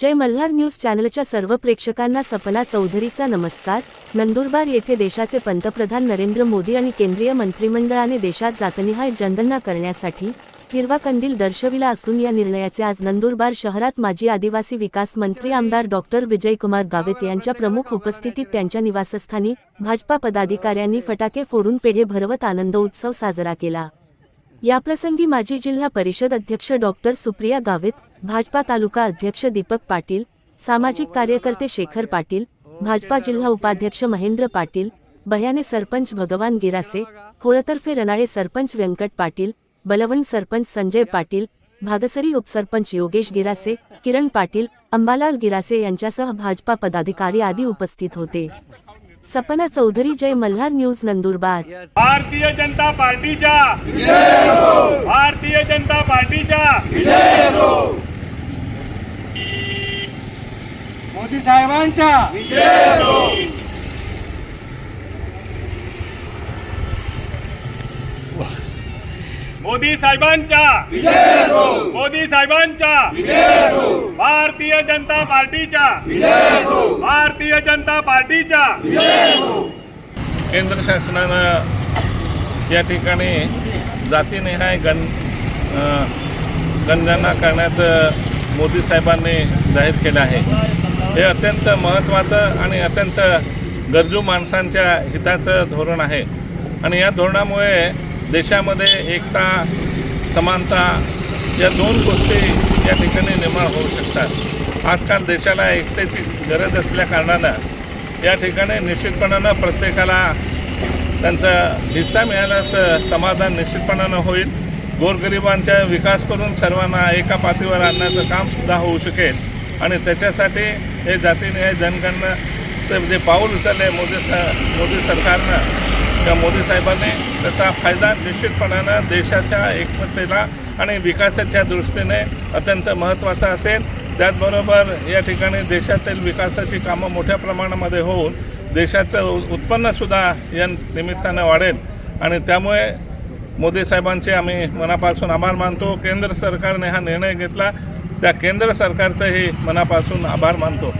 जय Malhar news चॅनलच्या सर्व प्रेक्षकांना सपना चौधरीचा नमस्कार. नंदुरबार येथे देशाचे पंतप्रधान नरेंद्र मोदी आणि केंद्रीय मंत्रिमंडळाने देशात जातनिहाय जनगणना करण्यासाठी हिरवा कंदील दर्शविला असून या निर्णयाचे आज नंदुरबार शहरात माजी आदिवासी विकास मंत्री आमदार डॉक्टर विजयकुमार गावित यांच्या प्रमुख उपस्थितीत त्यांच्या निवासस्थानी भाजपा पदाधिकाऱ्यांनी फटाके फोडून पेढे भरवत आनंद उत्सव साजरा केला. याप्रसंगी माजी जिल्हा परिषद अध्यक्ष डॉक्टर सुप्रिया गावित भाजपा तालुका अध्यक्ष दीपक पाटील सामाजिक कार्यकर्ते शेखर पाटील भाजपा जिल्हा उपाध्यक्ष महेंद्र पाटील बह्याने सरपंच भगवान गिरासे होळतर्फे रनाळे सरपंच व्यंकट पाटील बलवण सरपंच संजय पाटील भागसरी उपसरपंच योगेश गिरासे किरण पाटील अंबालाल गिरासे यांच्यासह भाजपा पदाधिकारी आदी उपस्थित होते. सपना चौधरी जय मल्हार न्यूज नंदुरबार. भारतीय जनता पार्टीच्या. भारतीय जनता पार्टीच्या. मोदी साहेबांच्या. मोदी साहेबांच्या. मोदी साहेबांच्या. भारतीय जनता पार्टीच्या. भारतीय जनता पार्टीच्या. केंद्र शासनानं या ठिकाणी जातीनिहाय गण अ, करण्याचं मोदी साहेबांनी जाहीर केलं आहे. हे अत्यंत महत्त्वाचं आणि अत्यंत गरजू माणसांच्या हिताचं धोरण आहे. आणि या धोरणामुळे देशामध्ये एकता समानता या दोन गोष्टी या ठिकाणी निर्माण होऊ शकतात. आजकाल देशाला एकतेची गरज असल्या कारणानं या ठिकाणी निश्चितपणानं प्रत्येकाला त्यांचा हिस्सा मिळाल्याचं समाधान निश्चितपणानं होईल. गोरगरिबांचा विकास करून सर्वांना एका पातळीवर आणण्याचं कामसुद्धा होऊ शकेल. आणि त्याच्यासाठी हे जातीनिहाय जनगणना जे पाऊल उचलले मोदी स मोदी सरकारनं त्या मोदी साहेबांनी त्याचा फायदा निश्चितपणानं देशाच्या एकमतेला आणि विकासाच्या दृष्टीने अत्यंत महत्त्वाचा असेल. त्याचबरोबर या ठिकाणी देशातील विकासाची कामं मोठ्या प्रमाणामध्ये होऊन देशाचं उत्पन्नसुद्धा या निमित्तानं वाढेल. आणि त्यामुळे मोदी साहेबांचे आम्ही मनापासून आभार मानतो. केंद्र सरकारने हा निर्णय घेतला. त्या केंद्र सरकारचंही मनापासून आभार मानतो.